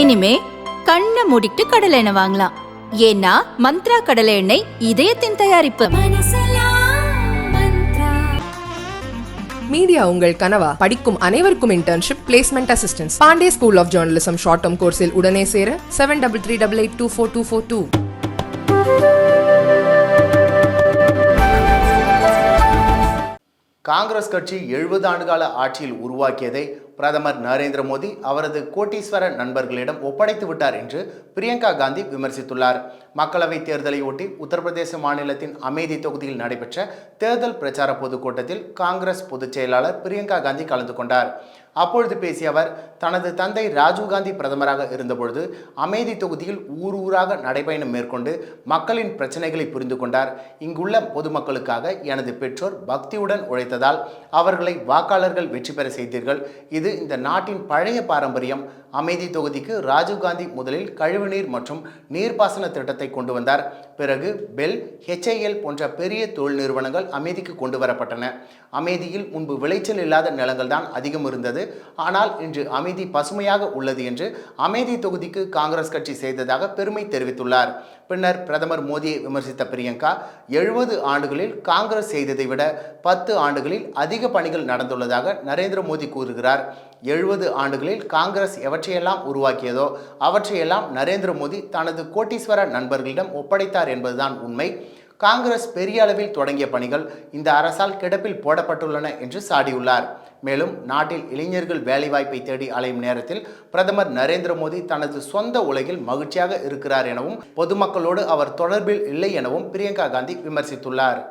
இனிமே கண்ணை மூடிட்டு கடலை எண்ணெய் வாங்கலாம். ஏன்னா மந்த்ரா கடலை எண்ணெய் இதயத்தின் தயாரிப்பு. மீடியா உங்கள் கனவா? படிக்கும் அனைவருக்கும் internship placement assistance Pandey school of journalism short term கோர்ஸில் உடனே சேர seven double three double eight two four two four two Congress கட்சி எழுபது ஆண்டுகால ஆட்சியில் உருவாக்கியதை பிரதமர் நரேந்திர மோடி அவரது கோட்டீஸ்வர நண்பர்களிடம் ஒப்படைத்து விட்டார் என்று பிரியங்கா காந்தி விமர்சித்துள்ளார். மக்களவைத் தேர்தலையொட்டி உத்தரப்பிரதேச மாநிலத்தின் அமேதி தொகுதியில் நடைபெற்ற தேர்தல் பிரச்சார பொதுக்கூட்டத்தில் காங்கிரஸ் பொதுச் செயலாளர் பிரியங்கா காந்தி கலந்து கொண்டார். அப்பொழுது பேசிய அவர் தனது தந்தை ராஜீவ்காந்தி பிரதமராக இருந்தபொழுது அமேதி தொகுதியில் ஊர் ஊராக நடைபயணம் மேற்கொண்டு மக்களின் பிரச்சனைகளை புரிந்து கொண்டார். இங்குள்ள பொதுமக்களுக்காக எனது பெற்றோர் பக்தியுடன் உழைத்ததால் அவர்களை வாக்காளர்கள் வெற்றி பெற செய்தீர்கள். இது இந்த நாட்டின் பழைய பாரம்பரியம். அமைதி தொகுதிக்கு ராஜீவ்காந்தி முதலில் கழிவுநீர் மற்றும் நீர்ப்பாசன திட்டத்தை கொண்டு வந்தார். பிறகு பெல் ஹெச்ஐஎல் போன்ற பெரிய தொழில் நிறுவனங்கள் அமைதிக்கு கொண்டு வரப்பட்டன. அமைதியில் முன்பு விளைச்சல் இல்லாத நிலங்கள் தான் அதிகம் இருந்தது. ஆனால் இன்று அமைதி பசுமையாக உள்ளது என்று அமைதி தொகுதிக்கு காங்கிரஸ் கட்சி செய்ததாக பெருமை தெரிவித்துள்ளார். பின்னர் பிரதமர் மோடியை விமர்சித்த பிரியங்கா எழுபது ஆண்டுகளில் காங்கிரஸ் செய்ததை விட பத்து ஆண்டுகளில் அதிக பணிகள் நடந்துள்ளதாக நரேந்திர மோடி கூறுகிறார். எழுபது ஆண்டுகளில் காங்கிரஸ் எவற்றையெல்லாம் உருவாக்கியதோ அவற்றையெல்லாம் நரேந்திர மோடி தனது கோட்டீஸ்வர நண்பர்களிடம் ஒப்படைத்தார் என்பதுதான் உண்மை. காங்கிரஸ் பெரிய அளவில் தொடங்கிய பணிகள் இந்த அரசால் கிடப்பில் போடப்பட்டுள்ளன என்று சாடியுள்ளார். மேலும் நாட்டில் இளைஞர்கள் வேலைவாய்ப்பை தேடி அலையும் நேரத்தில் பிரதமர் நரேந்திர மோடி தனது சொந்த உலகில் மகிழ்ச்சியாக இருக்கிறார் எனவும் பொதுமக்களோடு அவர் தொடர்பில் இல்லை எனவும் பிரியங்கா காந்தி விமர்சித்துள்ளார்.